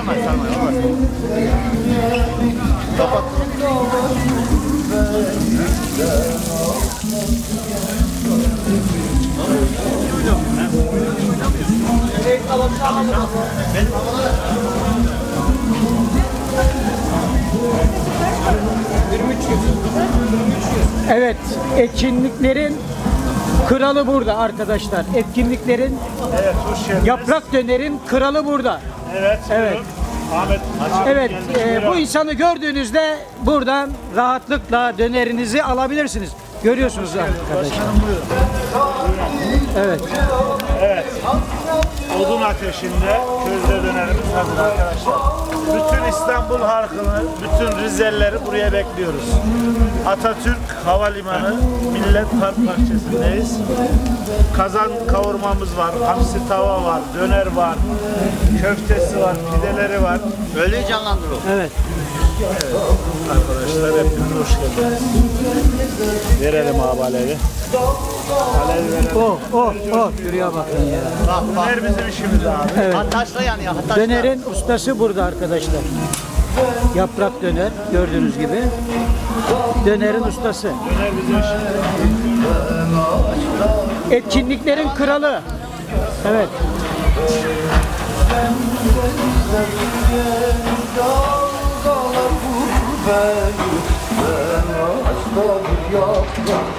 Sarmayın sarmayın olmaz. Kapat. Evet, etkinliklerin kralı burada arkadaşlar. Etkinliklerin, evet, yaprak dönerin kralı burada. Evet, Evet. buyurun. Ahmet Evet, e, bu insanı gördüğünüzde buradan rahatlıkla dönerinizi alabilirsiniz. Görüyorsunuz buyurun. Evet. Evet. Odun ateşinde közde dönerimiz hazır arkadaşlar. İstanbul halkını, bütün Rizelileri buraya bekliyoruz. Atatürk Havalimanı Millet Park Bahçesi'ndeyiz. Kazan kavurmamız var, hamsi tava var, döner var, köftesi var, pideleri var. Ölüyü canlandırır. Evet. Arkadaşlar hepiniz hoş geldiniz. Verelim abi alevi. Alevi verelim. Oh, oh, oh. Şuraya bakın ya. Bak bak. Döner bizim işimiz abi. Evet. Hattaşla yanıyor. Hattaşla. Dönerin ustası burada arkadaşlar. Yaprak döner gördüğünüz gibi. Dönerin ustası. Etkinliklerin kralı. Evet. Uçağı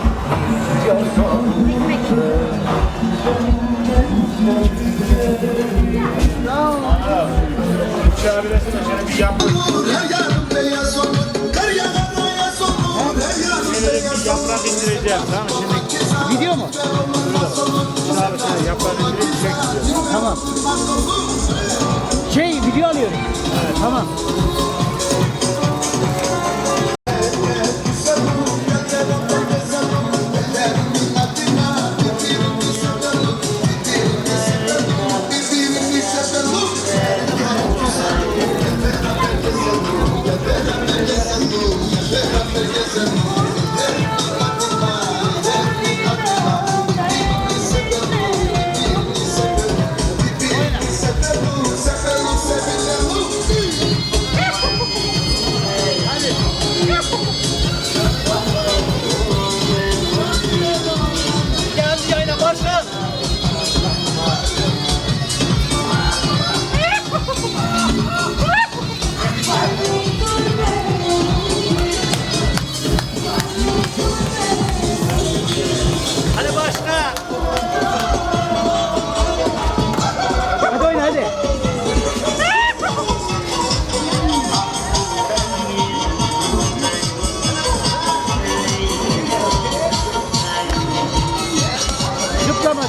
beyaz olur, her yanım Şöyle beyaz bir yaprak indireceğim. Tamam mı? Şimdi Gidiyor mu? abi şöyle yaprak indirip çekeceğim. Tamam. Şey video alıyorum. Tamam. Geldi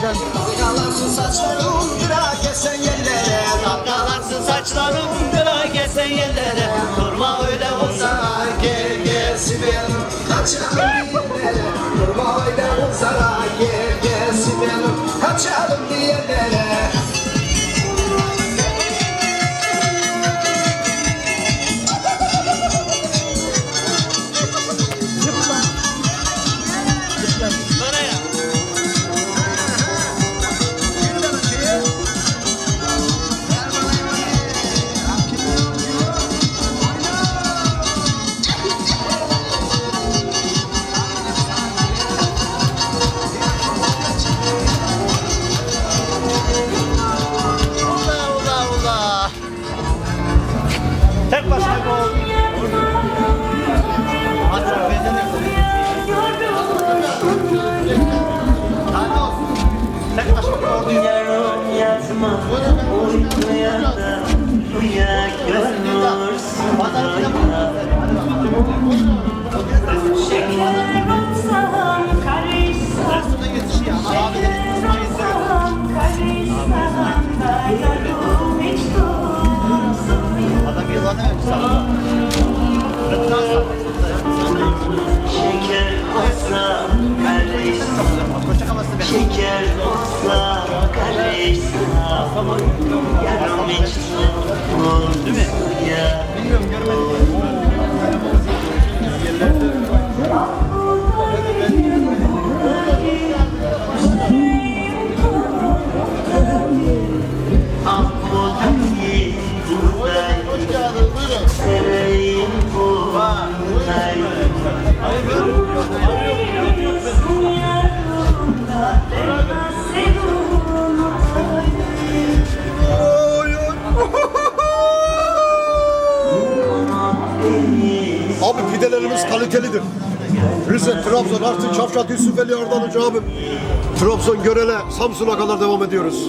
Zıplamadan. Dalarsın saçlarım bırak esen yerlere Dalarsın saçların kıra gesen yerlere. Durma öyle olsa. Gel gel Sibel Kaçalım Şeker olsa beni. Şeker olsa karışsam Yarın hiç olsun Abi pidelerimiz kalitelidir. Rize, Trabzon, Artık, Çavşat, Yusufeli, Ardalıcı abi. Trabzon, Görele, Samsun'a kadar devam ediyoruz.